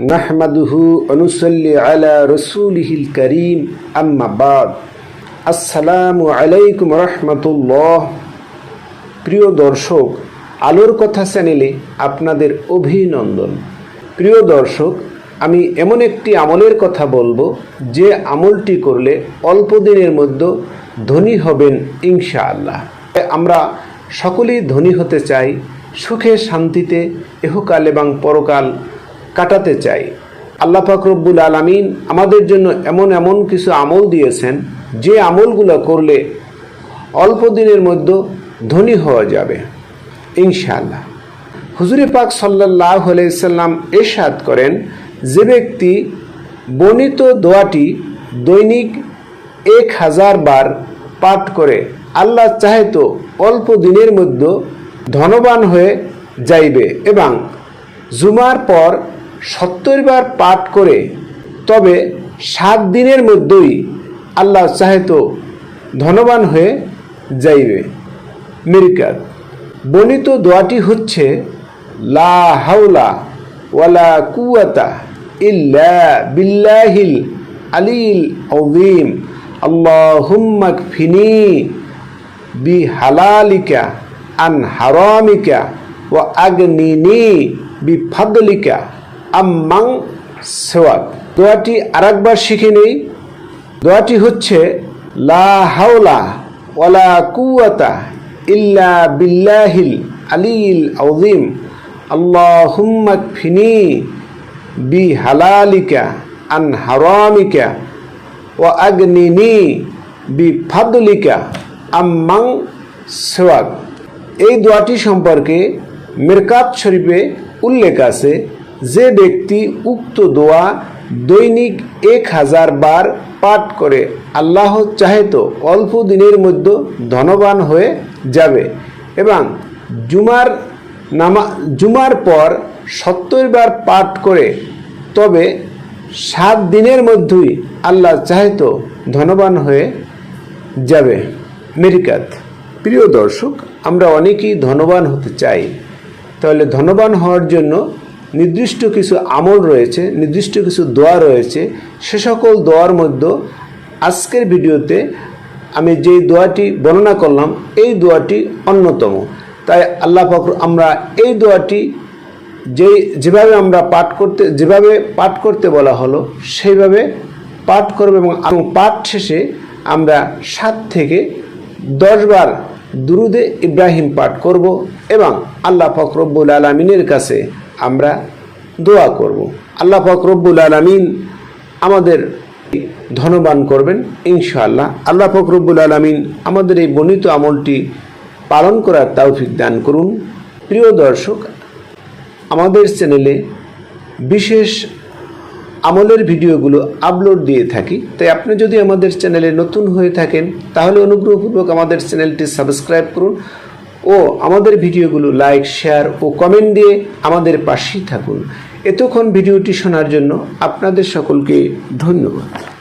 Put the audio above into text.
নাহমাদুহু অনুসল্লি আলা রসুলিহিল করিম, আম্মা বাদ। আসসালামু আলাইকুম রহমতুল্লাহ। প্রিয় দর্শক, আলোর কথা চ্যানেলে আপনাদের অভিনন্দন। প্রিয় দর্শক, আমি এমন একটি আমলের কথা বলব, যে আমলটি করলে অল্প দিনের মধ্যে ধনী হবেন ইনশাআল্লাহ। আমরা সকলেই ধনী হতে চাই, সুখে শান্তিতে, এহকাল এবং পরকাল কাটাতে চাই। আল্লাহ রব্বুল আলমিন আমাদের জন্য এমন এমন কিছু আমল দিয়েছেন, যে আমলগুলো করলে অল্প দিনের মধ্যে ধনী হওয়া যাবে। ইনশাআল্লাহ। হুজুরে পাক সাল্লাহ সাল্লাম এরশাদ করেন, যে ব্যক্তি বর্ণিত দোয়াটি দৈনিক এক হাজার বার পাঠ করে আল্লাহ চাহে তো অল্প দিনের মধ্যে ধনবান হয়ে যাইবে এবং জুমার পর সত্তর বার পাঠ করে, তবে সাত দিনের মধ্যেই আল্লাহ চাহে তো ধনবান হয়ে যাইবে। মিরকাত। বর্ণিত দোয়াটি হচ্ছে, লা হাওলা ওয়ালা কুয়াতা ইল্লা বিল্লাহিল আলিল আযীম। আল্লাহুম্মা কফিনি বি হালালিকা আন হারামিকা ওয়া আগনিনি বি ফাদলিকা আম্মাং সেওয়াক দোয়াটি আরেকবার শিখে নেই। দোয়াটি হচ্ছে, লা হাওলা ওয়ালা কুয়াতা ইল্লা বিল্লাহিল আলিল আউজিম আল্লাহুম্মা ফিনি বি হালালিকা আন হারামিকা ওয়া আগনিনি বি ফাদলিকা আম্মাং সেওয়াক এই দোয়াটি সম্পর্কে মিরকাত শরীফে উল্লেখ আছে। যে ব্যক্তি উক্ত দোয়া দৈনিক এক হাজার বার পাঠ করে, আল্লাহ চাহে তো অল্প দিনের মধ্যে ধনবান হয়ে যাবে এবং জুমার নামা, জুমার পর সত্তর বার পাঠ করে, তবে সাত দিনের মধ্যেই আল্লাহ চাহে তো ধনবান হয়ে যাবে। মেরিকাত। প্রিয় দর্শক, আমরা অনেকেই ধনবান হতে চাই। তাহলে ধনবান হওয়ার জন্য নির্দিষ্ট কিছু আমল রয়েছে, নির্দিষ্ট কিছু দোয়া রয়েছে, সে সকল দোয়ার মধ্যে আজকের ভিডিওতে আমি যেই দোয়াটি বর্ণনা করলাম, এই দোয়াটি অন্যতম। তাই আল্লাহ ফকর আমরা এই দোয়াটি যেই যেভাবে আমরা পাঠ করতে, যেভাবে পাঠ করতে বলা হলো, সেইভাবে পাঠ করব এবং এবং পাঠ শেষে আমরা সাত থেকে দশবার দুরুদে ইব্রাহিম পাঠ করব এবং আল্লাহ ফকরব্বুল আলমিনের কাছে আমরা দোয়া করব। আল্লাহ ফকরব্বুল আলমিন আমাদের ধনবান করবেন, ইনশাআল্লাহ। আল্লাহ ফকরব্বুল আলমিন আমাদের এই বর্ণিত আমলটি পালন করার তৌফিক দান করুন। প্রিয় দর্শক, আমাদের চ্যানেলে বিশেষ আমলের ভিডিওগুলো আপলোড দিয়ে থাকি, তাই আপনি যদি আমাদের চ্যানেলে নতুন হয়ে থাকেন, তাহলে অনুগ্রহপূর্বক আমাদের চ্যানেলটি সাবস্ক্রাইব করুন। ও আমাদের ভিডিওগুলো লাইক শেয়ার ও কমেন্ট দিয়ে আমাদের পাশেই থাকুন। এতক্ষণ ভিডিওটি শোনার জন্য আপনাদের সকলকে ধন্যবাদ।